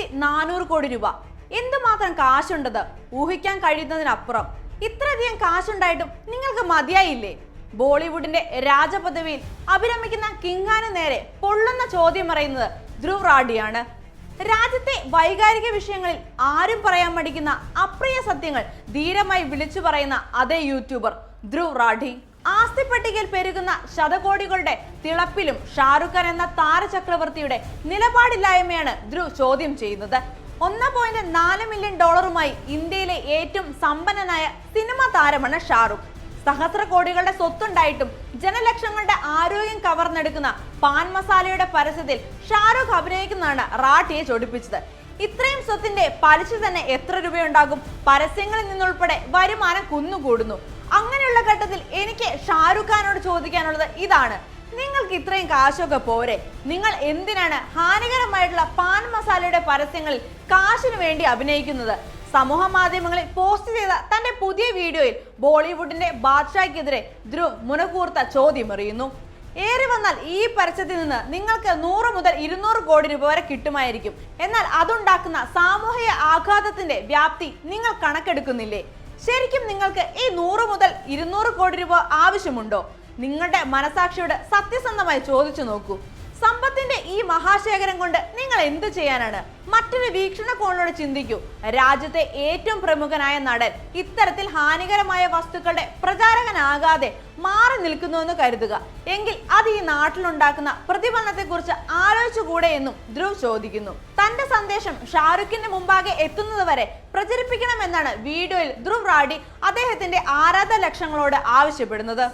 ആയിരത്തി നാനൂറ് കോടി രൂപ. എന്തുമാത്രം കാശുണ്ടത് ഊഹിക്കാൻ കഴിയുന്നതിനപ്പുറം. ഇത്രയധികം കാശുണ്ടായിട്ടും നിങ്ങൾക്ക് മതിയായില്ലേ? ബോളിവുഡിന്റെ രാജപദവിയിൽ അഭിരമിക്കുന്ന കിങ്ങാന് നേരെ പൊള്ളുന്ന ചോദ്യം പറയുന്നത് ധ്രുവ് റാഡിയാണ്. രാജ്യത്തെ വൈകാരിക വിഷയങ്ങളിൽ ആരും പറയാൻ മടിക്കുന്ന അപ്രിയ സത്യങ്ങൾ ധീരമായി വിളിച്ചു പറയുന്ന അതേ യൂട്യൂബർ ധ്രുവ് റാഡി. ആസ്തി പട്ടികയിൽ പെരുകുന്ന ശതകോടികളുടെ തിളപ്പിലും ഷാറുഖ് ഖാൻ എന്ന താരചക്രവർത്തിയുടെ നിലപാടില്ലായ്മയാണ് ധ്രുവ് ചോദ്യം ചെയ്യുന്നത്. ഒന്ന് പോയിന്റ് നാല് മില്യൺ ഡോളറുമായി ഇന്ത്യയിലെ ഏറ്റവും സമ്പന്നനായ സിനിമാ താരമാണ് ഷാറുഖ് സഹസ്ര കോടികളുടെ സ്വത്തുണ്ടായിട്ടും ജനലക്ഷങ്ങളുടെ ആരോഗ്യം കവർന്നെടുക്കുന്ന പാൻ മസാലയുടെ പരസ്യത്തിൽ ഷാറുഖ് അഭിനയിക്കുന്നതാണ് റാട്ടിയെ ചൊടിപ്പിച്ചത്. ഇത്രയും സ്വത്തിന്റെ പലിശ തന്നെ എത്ര രൂപയുണ്ടാകും? പരസ്യങ്ങളിൽ നിന്നുൾപ്പെടെ വരുമാനം കുന്നുകൂടുന്നു. അങ്ങനെയുള്ള ഷാറുഖ് ഖാനോട് ചോദിക്കാനുള്ളത് ഇതാണ്. നിങ്ങൾക്ക് ഇത്രയും കാശൊക്കെ പോരെ. നിങ്ങൾ എന്തിനാണ് ഹാനികരമായിട്ടുള്ള പാൻ മസാലയുടെ പരസ്യങ്ങളിൽ കാശിനു വേണ്ടി അഭിനയിക്കുന്നത്? സമൂഹ മാധ്യമങ്ങളിൽ പോസ്റ്റ് ചെയ്ത തന്റെ പുതിയ വീഡിയോയിൽ ബോളിവുഡിന്റെ ബാദ്ഷായ്ക്കെതിരെ ധ്രുവ് മുനകൂർത്ത ചോദ്യമെറിയുന്നു ഏറി വന്നാൽ ഈ പരസ്യത്തിൽ നിന്ന് നിങ്ങൾക്ക് നൂറ് മുതൽ ഇരുന്നൂറ് കോടി രൂപ വരെ കിട്ടുമായിരിക്കും. എന്നാൽ അതുണ്ടാക്കുന്ന സാമൂഹിക ആഘാതത്തിന്റെ വ്യാപ്തി നിങ്ങൾ കണക്കെടുക്കുന്നില്ലേ? ശരിക്കും നിങ്ങൾക്ക് ഈ നൂറ് മുതൽ ഇരുന്നൂറ് കോടി രൂപ ആവശ്യമുണ്ടോ? നിങ്ങളുടെ മനസാക്ഷിയോട് സത്യസന്ധമായി ചോദിച്ചു നോക്കൂ. സമ്പത്തിന്റെ ഈ മഹാശേഖരം കൊണ്ട് നിങ്ങൾ എന്ത് ചെയ്യാനാണ്? മറ്റൊരു വീക്ഷണകോണിലൂടെ ചിന്തിക്കൂ. രാജ്യത്തെ ഏറ്റവും പ്രമുഖനായ നടൻ ഇത്തരത്തിൽ ഹാനികരമായ വസ്തുക്കളുടെ പ്രചാരകനാകാതെ മാറി നിൽക്കുന്നുവെന്ന് കരുതുക. എങ്കിൽ അത് ഈ നാട്ടിലുണ്ടാക്കുന്ന പ്രതിഫലനത്തെക്കുറിച്ച് ആലോചിച്ചുകൂടെ എന്നും ധ്രുവ് ചോദിക്കുന്നു. തന്റെ സന്ദേശം ഷാറുഖിന്റെ മുമ്പാകെ എത്തുന്നത് എത്തുന്നതുവരെ പ്രചരിപ്പിക്കണമെന്നാണ് വീഡിയോയിൽ ധ്രുവ് റാഡി അദ്ദേഹത്തിന്റെ ആരാധ ലക്ഷങ്ങളോട് ആവശ്യപ്പെടുന്നത്.